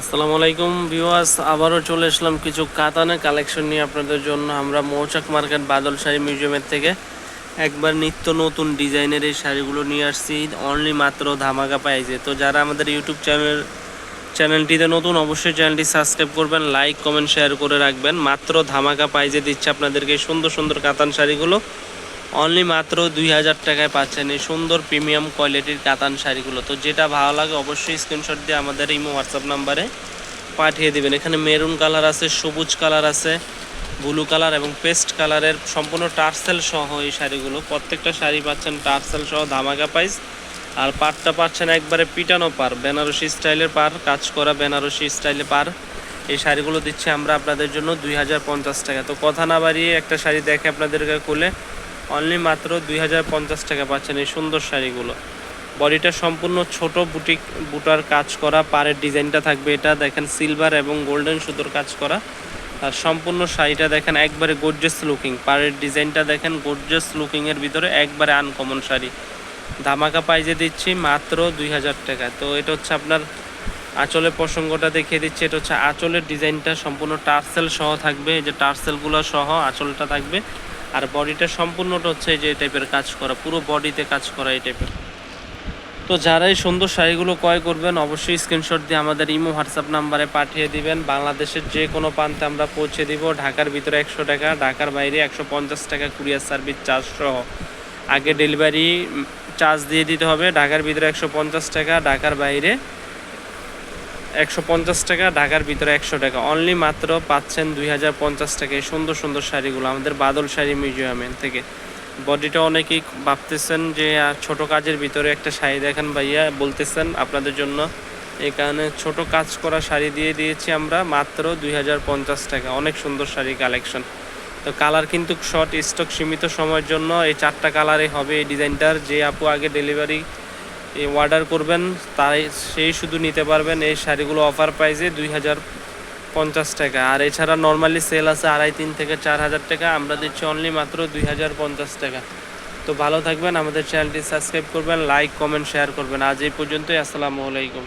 আসসালামু আলাইকুম ভিউয়ার্স, আবারও চলে আসলাম কিছু কাতানের কালেকশন নিয়ে আপনাদের জন্য। আমরা মৌচাক মার্কেট বাদল শাড়ি মিউজিয়ামের থেকে একবার নিত্য নতুন ডিজাইনের এই শাড়িগুলো নিয়ে আসছি। অনলি মাত্র ধামাকা পাইছে তো যারা আমাদের ইউটিউব চ্যানেল চ্যানেলটিতে নতুন, অবশ্যই চ্যানেলটি সাবস্ক্রাইব করবেন লাইক কমেন্ট শেয়ার করে রাখবেন। মাত্র ধামাকা পাইজে দিচ্ছে আপনাদেরকে সুন্দর সুন্দর কাতান শাড়িগুলো। অনলি মাত্র দুই হাজার টাকায় পাচ্ছেন এই সুন্দর প্রিমিয়াম কোয়ালিটির কাতান শাড়িগুলো। তো যেটা ভালো লাগে অবশ্যই স্ক্রিনশট দিয়ে আমাদের ইমো হোয়াটসঅ্যাপ নাম্বারে পাঠিয়ে দিবেন। এখানে মেরুন কালার আছে, সবুজ কালার আছে ব্লু কালার এবং পেস্ট কালারের সম্পূর্ণ টার্সেল সহ এই শাড়িগুলো। প্রত্যেকটা শাড়ি পাচ্ছেন টার্সেল সহ, ধামাকা পাইস আর পাটটা পাচ্ছেন একবারে পিটানো পার বেনারসি স্টাইলের পার কাজ করা বেনারসি স্টাইলে পার এই শাড়িগুলো দিচ্ছি আমরা আপনাদের জন্য দুই হাজার পঞ্চাশ টাকা। তো কথা না বাড়িয়ে একটা শাড়ি দেখে আপনাদেরকে খুলে অনলি মাত্র দুই হাজার পঞ্চাশ টাকা পাচ্ছেন এই সুন্দর শাড়িগুলো। বডিটা সম্পূর্ণ ছোট বুটিক, বুটার কাজ করা, পাড়ের ডিজাইনটা থাকবে এটা, দেখেন সিলভার এবং গোল্ডেন সুতোর কাজ করা। আর সম্পূর্ণ শাড়িটা দেখেন একবারে গোর্জেস লুকিং পাড়ের ডিজাইনটা দেখেন গোর্জেস লুকিংয়ের ভিতরে একবারে আনকমন শাড়ি। ধামাকা পাইজে দিচ্ছি মাত্র দুই হাজার টাকা। তো এটা হচ্ছে আপনার আঁচলের প্রসঙ্গটা দেখিয়ে দিচ্ছি, এটা হচ্ছে আঁচলের ডিজাইনটা সম্পূর্ণ টার্সেল সহ থাকবে, এই যে টার্সেলগুলো সহ আঁচলটা থাকবে। আর বডিটা সম্পূর্ণটা হচ্ছে যে এই টাইপের কাজ করা, পুরো বডিতে কাজ করা এই টাইপের তো যারা এই সুন্দর শাড়িগুলো ক্রয় করবেন, অবশ্যই স্ক্রিনশট দিয়ে আমাদের ইমো হোয়াটসঅ্যাপ নাম্বারে পাঠিয়ে দিবেন। বাংলাদেশের যে কোনো প্রান্তে আমরা পৌঁছে দিব। ঢাকার ভিতরে একশো টাকা, ঢাকার বাইরে একশো পঞ্চাশ টাকা কুরিয়ার সার্ভিস চার্জ সহ। আগে ডেলিভারি চার্জ দিয়ে দিতে হবে। ঢাকার ভিতরে একশো পঞ্চাশ টাকা, ঢাকার বাইরে একশো পঞ্চাশ টাকা, ঢাকার ভিতরে একশো টাকা। অনলি মাত্র পাচ্ছেন দুই হাজার পঞ্চাশ টাকা এই সুন্দর সুন্দর শাড়িগুলো আমাদের বাদল শাড়ি মিউজিয়ামে থেকে। বডিটা অনেকেই ভাবতেছেন যে ছোট কাজের ভিতরে একটা শাড়ি দেখেন ভাইয়া, বলতেছেন আপনাদের জন্য। এই কারণে ছোট কাজ করা শাড়ি দিয়ে দিয়েছি আমরা মাত্র দুই হাজার পঞ্চাশ টাকা। অনেক সুন্দর শাড়ি কালেকশন। তো কালার কিন্তু শর্ট, স্টক সীমিত সময়ের জন্য এই চারটা কালারে হবে এই ডিজাইনটার। যে আপু আগে ডেলিভারি অর্ডার করবেন, তাই সেই শুধু নিতে পারবেন এই শাড়িগুলো অফার প্রাইসে দুই হাজার পঞ্চাশ টাকা। আর এছাড়া নর্মালি সেল আছে আড়াই তিন থেকে চার হাজার টাকা, আমরা দিচ্ছি অনলি মাত্র দুই হাজার পঞ্চাশ টাকা। তো ভালো থাকবেন, আমাদের চ্যানেলটি সাবস্ক্রাইব করবেন লাইক কমেন্ট শেয়ার করবেন। আজ এই পর্যন্তই, আসসালামু আলাইকুম।